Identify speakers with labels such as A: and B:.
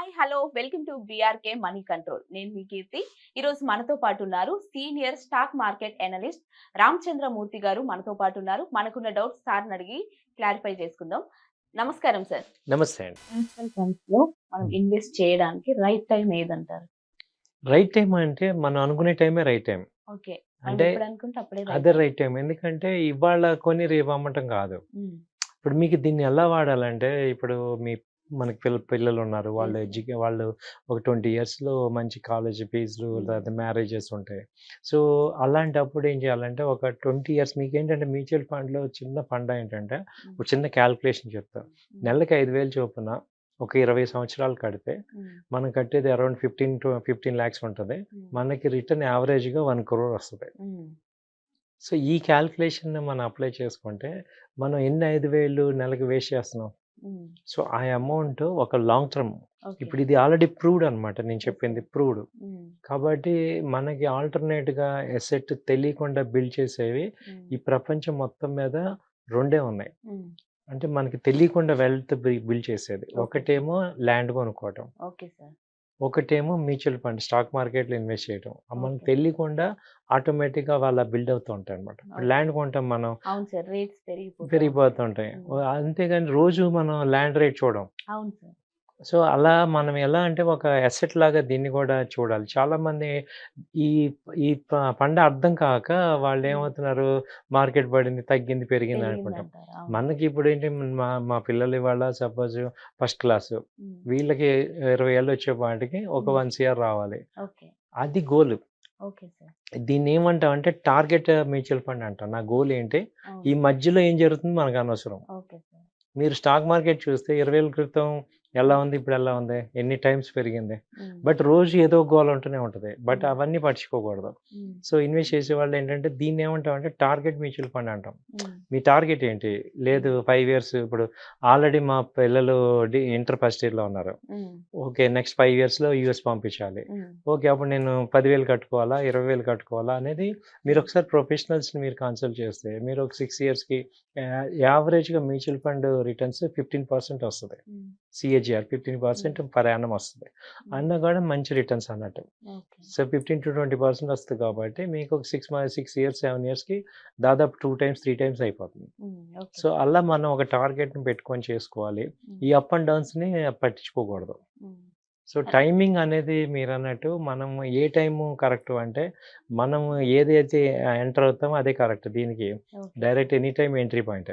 A: Hi hello welcome to BRK money control నేను మీ కీర్తి. ఈరోజు మనతో పాటు ఉన్నారు senior stock market analyst Ramachandramurthy garu మనతో పాటు ఉన్నారు. మనకున్న డౌట్స్ సార్ని అడిగి క్లారిఫై చేసుకుందాం. నమస్కారం సార్.
B: నమస్తే అండి.
A: మ్యూచువల్ ఫండ్స్లో మనం ఇన్వెస్ట్ చేయడానికి రైట్ టైం ఏదంటారు?
B: రైట్ టైం అంటే మనం అనుకునే టైమే రైట్ టైం.
A: ఓకే.
B: అంటే అదే
A: time.
B: Right time. ఎందుకంటే ఇవాళ కొని రేపు అమ్మటం కాదు. ఇప్పుడు మీకు దీన్ని ఎలా వాడాలంటే ఇప్పుడు మీ మనకి పిల్ల పిల్లలు ఉన్నారు వాళ్ళు. ఎడ్యుకే వాళ్ళు ఒక ట్వంటీ ఇయర్స్లో మంచి కాలేజ్ ఫీజులు. తర్వాత మ్యారేజెస్ ఉంటాయి. సో అలాంటప్పుడు ఏం చేయాలంటే ఒక ట్వంటీ ఇయర్స్ మీకు ఏంటంటే మ్యూచువల్ ఫండ్లో చిన్న ఫండ్ ఏంటంటే ఒక చిన్న క్యాల్కులేషన్ చెప్తాను
A: ఉమ్,
B: నెలకి ఐదు వేలు చొప్పున ఒక ఇరవై సంవత్సరాలు కడితే మనం కట్టేది around fifteen to fifteen lakhs ఉంటుంది. మనకి రిటర్న్ యావరేజ్గా వన్ క్రోర్ వస్తుంది. సో ఈ క్యాల్కులేషన్ మనం అప్లై చేసుకుంటే మనం ఎన్ని ఐదు వేలు నెలకి వేస్ట్ చేస్తున్నాం? సో ఆ అమౌంట్ ఒక లాంగ్ టర్మ్. ఇప్పుడు ఇది ఆల్రెడీ ప్రూవ్డ్ అనమాట నేను చెప్పింది ప్రూవ్డ్. కాబట్టి మనకి ఆల్టర్నేట్గా ఎసెట్ తెలియకుండా బిల్డ్ చేసేవి ఈ ప్రపంచం మొత్తం మీద రెండే ఉన్నాయి. అంటే మనకి తెలియకుండా వెల్త్ బిల్డ్ చేసేది. ఒకటేమో ల్యాండ్ కొనుక్కోవటం.
A: Okay sir.
B: ఒకటేమో మ్యూచువల్ ఫండ్ స్టాక్ మార్కెట్లో ఇన్వెస్ట్ చేయడం మనకు. తెలియకుండా ఆటోమేటిక్గా వాళ్ళ బిల్డ్ అవుతూ ఉంటాయి అనమాట. ల్యాండ్ కొంటాం మనం.
A: అవును సార్ రేట్స్
B: పెరిగిపోతుంటాయి. అంతేగాని రోజు మనం ల్యాండ్ రేట్ చూడం.
A: అవును సార్.
B: సో అలా మనం ఎలా అంటే ఒక అసెట్ లాగా దీన్ని కూడా చూడాలి. చాలా మంది ఈ ఈ ప- పంట అర్థం కాక వాళ్ళు. ఏమవుతున్నారు? మార్కెట్ పడింది తగ్గింది పెరిగింది అనుకుంటాం.
A: పెరిగిందంటారు, అవును.
B: మనకి ఇప్పుడు ఏంటి మా మా పిల్లలు ఇవాళ సపోజ్ ఫస్ట్ క్లాస్
A: ఉమ్,
B: వీళ్ళకి ఇరవై ఏళ్ళు వచ్చేపాటికి ఒక
A: Mm.
B: వన్ సిఆర్ రావాలి.
A: ఓకే.
B: అది గోల్.
A: Okay sir.
B: దీన్ని ఏమంటాం అంటే టార్గెట్ మ్యూచువల్ ఫండ్ అంటాం. నా గోల్ ఏంటి?
A: అవును.
B: ఈ మధ్యలో ఏం జరుగుతుంది మనకు అనవసరం.
A: Okay sir.
B: మీరు స్టాక్ మార్కెట్ చూస్తే ఇరవై ఏళ్ళ క్రితం ఎలా ఉంది ఇప్పుడు ఎలా ఉంది ఎన్ని టైమ్స్ పెరిగింది. బట్ రోజు ఏదో గోల్ ఉంటూనే ఉంటుంది. బట్. అవన్నీ పట్టించుకోకూడదు
A: ఉమ్,
B: సో ఇన్వెస్ట్ చేసే వాళ్ళు ఏంటంటే దీన్ని ఏమంటాం అంటే టార్గెట్ మ్యూచువల్ ఫండ్ అంటాం. మీ టార్గెట్ ఏంటి? లేదు ఫైవ్ ఇయర్స్ ఇప్పుడు ఆల్రెడీ మా పిల్లలు ఇంటర్ ఫస్ట్ ఇయర్లో ఉన్నారు. ఓకే నెక్స్ట్ ఫైవ్ ఇయర్స్లో యూఎస్ పంపించాలి. ఓకే అప్పుడు నేను పదివేలు కట్టుకోవాలా ఇరవై వేలు కట్టుకోవాలా అనేది మీరు ఒకసారి ప్రొఫెషనల్స్ని మీరు కన్సల్ట్ చేస్తే మీరు ఒక సిక్స్ ఇయర్స్కి యావరేజ్గా mutual fund returns fifteen percent వస్తుంది. CAGR fifteen percent per annum వస్తుంది. అన్న కూడా మంచి రిటర్న్స్ అన్నట్టు. So fifteen to twenty percent వస్తుంది కాబట్టి మీకు ఒక సిక్స్ సిక్స్ ఇయర్స్ సెవెన్ ఇయర్స్కి దాదాపు టూ టైమ్స్ త్రీ టైమ్స్ అయిపోతుంది. సో అలా మనం ఒక టార్గెట్ని పెట్టుకొని చేసుకోవాలి.
A: ఉమ్,
B: ఈ అప్ అండ్ డౌన్స్ని పట్టించుకోకూడదు. సో టైమింగ్ అనేది మీరు అన్నట్టు మనం ఏ టైము కరెక్ట్ అంటే మనం ఏదైతే ఎంటర్ అవుతామో అదే కరెక్ట్ దీనికి. Direct any time entry point